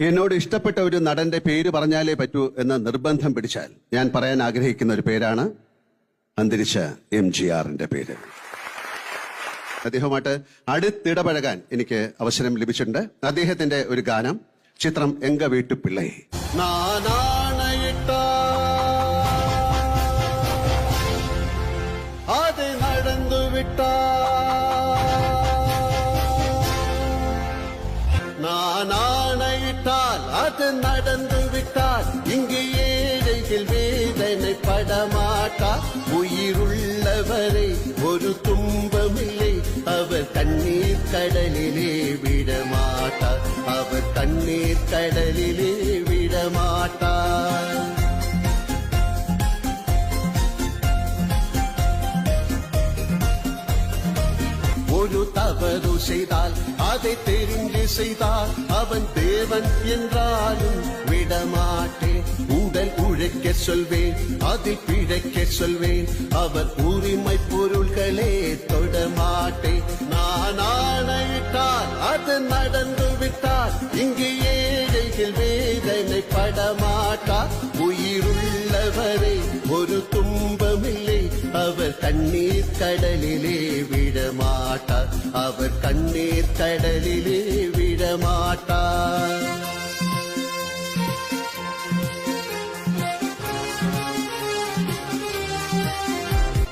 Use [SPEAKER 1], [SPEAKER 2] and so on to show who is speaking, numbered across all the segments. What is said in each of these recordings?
[SPEAKER 1] എന്നോട് ഇഷ്ടപ്പെട്ട ഒരു നടന്റെ പേര് പറഞ്ഞാലേ പറ്റൂ എന്ന നിർബന്ധം പിടിച്ചാൽ ഞാൻ പറയാൻ ആഗ്രഹിക്കുന്ന ഒരു പേരാണ് അന്തരിച്ച എം ജി ആറിന്റെ പേര്. അദ്ദേഹവുമായിട്ട് അടുത്തിടപഴകാൻ എനിക്ക് അവസരം ലഭിച്ചിട്ടുണ്ട്. അദ്ദേഹത്തിന്റെ ഒരു ഗാനം ചിത്രം എങ്ക വീട്ടു പിള്ളയെ നടന്നു വിട്ടാ நானாணையிட்டால் அது நடந்து விட்டால் இங்கு ஏழைகள் வேதனை படமாட்டார் உயிருள்ளவரை ஒரு துன்பமில்லை அவர் தண்ணீர் கடலிலே விடமாட்டார். அவர் தண்ணீர் கடலிலே விடமாட்டார். ஒரு தவறு செய்தால் அதை தெரிந்து செய்தால் அவன் தேவன் என்றாலும் விடமாட்டேன். உடல் உழைக்க சொல்வேன் அதில் பிழைக்க சொல்வேன். அவர் உரிமை பொருள்களே தொடமாட்டேன் நான் ஆணையிட்டால் அது நடந்து விட்டால் இங்கு ஏழைகள் வேதனை படமாட்டார் அவர் கண்ணீர் கடலிலே விடமாட்டார். அவர் கண்ணீர் கடலிலே விடமாட்டார்.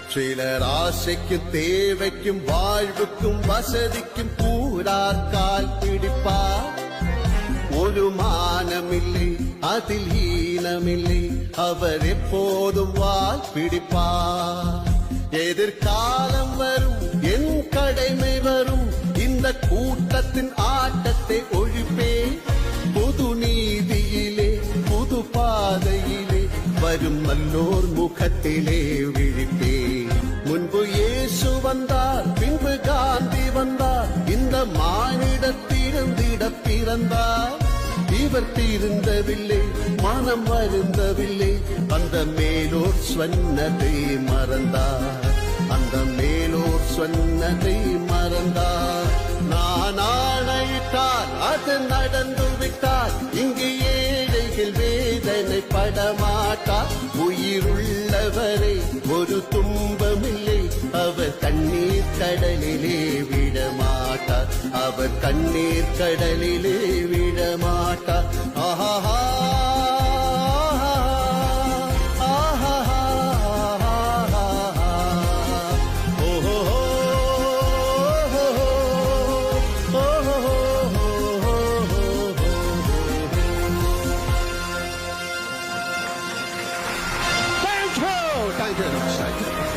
[SPEAKER 1] சிலர் ஆசைக்கும் தேவைக்கும் வாழ்வுக்கும் வசதிக்கும் கூறார் கால் பிடிப்பார். ஒரு மானமில்லை அதில் ஈனமில்லை அவர் எப்போதும் வால் பிடிப்பார். எதிர்காலம் வரும் என் கடமை வரும். இந்த கூட்டத்தின் ஆட்டத்தை ஒழிப்பே புது நீதியிலே புது பாதையிலே வரும் நல்லோர் முகத்திலே விழிப்பே முன்பு இயேசு வந்தார் பின்பு காந்தி வந்தார். இந்த மானிடத்திருந்திட பிறந்தார். இவர் தீர்ந்தவில்லை மனம் வருந்தவில்லை. அந்த மேலோர் சொன்னதை மறந்தார். சொன்னதை மறந்தார். நான் ஆணையிட்டால் அது நடந்து விட்டால் இங்கு ஏழைகள் வேதனை படமாட்டார் உயிருள்ளவரை ஒரு துன்பமில்லை. அவர் கண்ணீர் கடலிலே விடமாட்டார். அவர் கண்ணீர் கடலிலே விடமாட்டார். Stay good. Stay.